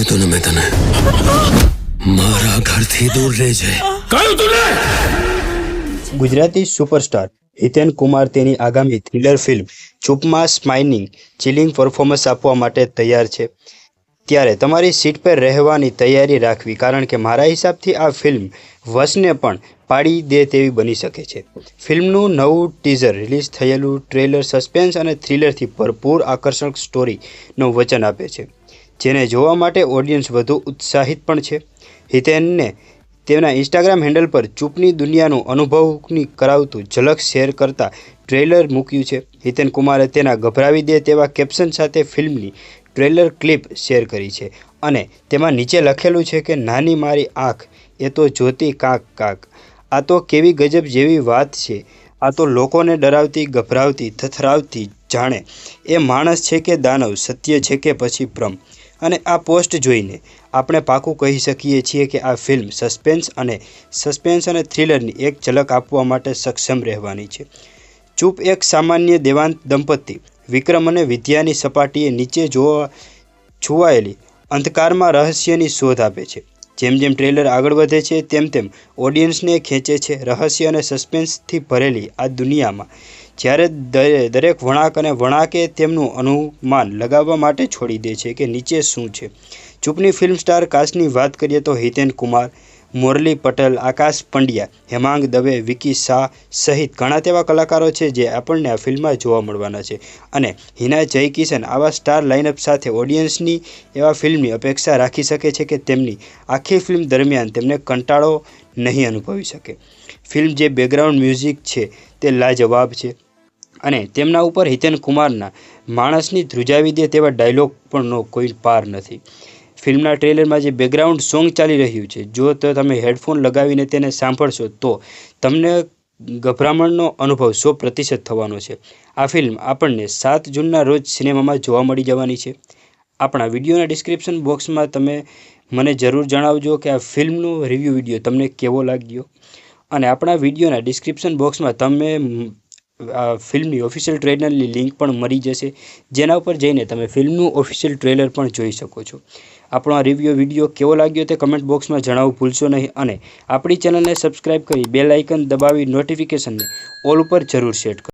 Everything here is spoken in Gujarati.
કહ્યું તું ને મેં તને? મારા ઘરથી દૂર રહેજે કહ્યું તું ને? ગુજરાતી સુપરસ્ટાર હિતેન કુમાર તેની આગામી થ્રિલર ફિલ્મ ચૂપમાં સ્માઇનિંગ ચિલિંગ પરફોર્મન્સ આપવા માટે તૈયાર છે. ત્યારે તમારી સીટ પર રહેવાની તૈયારી રાખવી કારણ કે મારા હિસાબથી આ ફિલ્મ વશને પણ પાડી દે તેવી બની શકે છે. ફિલ્મનું નવું ટીઝર રિલીઝ થયેલું ટ્રેલર સસ્પેન્સ અને થ્રિલરથી ભરપૂર આકર્ષક સ્ટોરીનું વચન આપે છે. જેને જોવા માટે ઓડિયન્સ વધુ ઉત્સાહિત પણ છે. હિતેનને તેના ઇન્સ્ટાગ્રામ હેન્ડલ પર ચૂપની દુનિયાનું અનુભવની કરાવતું ઝલક શેર કરતા ટ્રેલર મૂક્યું છે. હિતેન કુમારે તેના ગભરાવી દે તેવા કેપ્શન સાથે ફિલ્મની ટ્રેલર ક્લિપ શેર કરી છે અને તેમાં નીચે લખેલું છે કે, નાની મારી આંખ, એ તો જોતી કાંક કાંક. આ તો કેવી ગજબ જેવી વાત છે. આ તો લોકોને ડરાવતી, ગભરાવતી, થથરાવતી જાણે. એ માણસ છે કે દાનવ, સત્ય છે કે પછી ભ્રમ. અને આ પોસ્ટ જોઈને આપણે પાકું કહી શકીએ છીએ કે આ ફિલ્મ સસ્પેન્સ અને સસ્પેન્સ અને થ્રિલરની એક ઝલક આપવા માટે સક્ષમ રહેવાની છે. ચૂપ એક સામાન્ય દેવાંત દંપતી વિક્રમ અને વિદ્યાની સપાટીએ નીચે જોવા છુવાયેલી અંધકારમાં રહસ્યની શોધ આપે છે. જેમ જેમ ટ્રેલર આગળ વધે છે, તેમ તેમ ઓડિયન્સને ખેંચે છે. રહસ્ય અને સસ્પેન્સથી ભરેલી આ દુનિયામાં. જ્યારે દરેક વણાક અને વણાકે તેમનું અનુમાન લગાવવા માટે છોડી દે છે કે નીચે શું છે. ચૂપની ફિલ્મ સ્ટાર કાસ્ટની વાત કરીએ તો હિતેન કુમાર મુરલી પટેલ, આકાશ પંડ્યા, હેમાંગ દવે, વિકી શાહ સહિત ઘણા તેવા કલાકારો છે જે આપણને આ ફિલ્મમાં જોવા મળવાના છે. અને હિના જયકિશન આવા સ્ટાર લાઇનઅપ સાથે ઓડિયન્સની એવા ફિલ્મની અપેક્ષા રાખી શકે છે કે તેમની આખી ફિલ્મ દરમિયાન તેમને કંટાળો નહીં અનુભવી શકે. ફિલ્મ જે બેકગ્રાઉન્ડ મ્યુઝિક છે તે લાજવાબ છે અને તેમના ઉપર હિતેન કુમારના માણસની ધ્રુજાવી દે તેવા ડાયલોગ પણનો કોઈ પાર નથી. ફિલ્મના ટ્રેલરમાં જે બેકગ્રાઉન્ડ સોંગ ચાલી રહ્યું છે, જો તો તમે હેડફોન લગાવીને તેને સાંભળશો, તો તમને ગભરામણનો અનુભવ સો પ્રતિશત થવાનો છે. આ ફિલ્મ આપણને સાત જૂનના રોજ સિનેમામાં જોવા મળી જવાની છે. આપણા વિડીયોના ડિસ્ક્રિપ્શન બોક્સમાં તમે મને જરૂર જણાવજો કે આ ફિલ્મનો રિવ્યૂ વીડિયો તમને કેવો લાગ્યો. અને આપણા વિડીયોના ડિસ્ક્રિપ્શન બોક્સમાં તમે ફિલ્મની ઓફિશિયલ ટ્રેલરની લિંક પણ મળી જશે. જેના ઉપર જઈને તમે ફિલ્મનું ઓફિશિયલ ટ્રેલર પણ જોઈ શકો છો. આપણો આ રિવ્યૂ વીડિયો કેવો લાગ્યો તે કમેન્ટ બોક્સમાં જણાવવું ભૂલશો નહીં અને આપણી ચેનલને સબસ્ક્રાઇબ કરી બેલ આઇકન દબાવી નોટિફિકેશનને ઓલ ઉપર જરૂર સેટ કરો.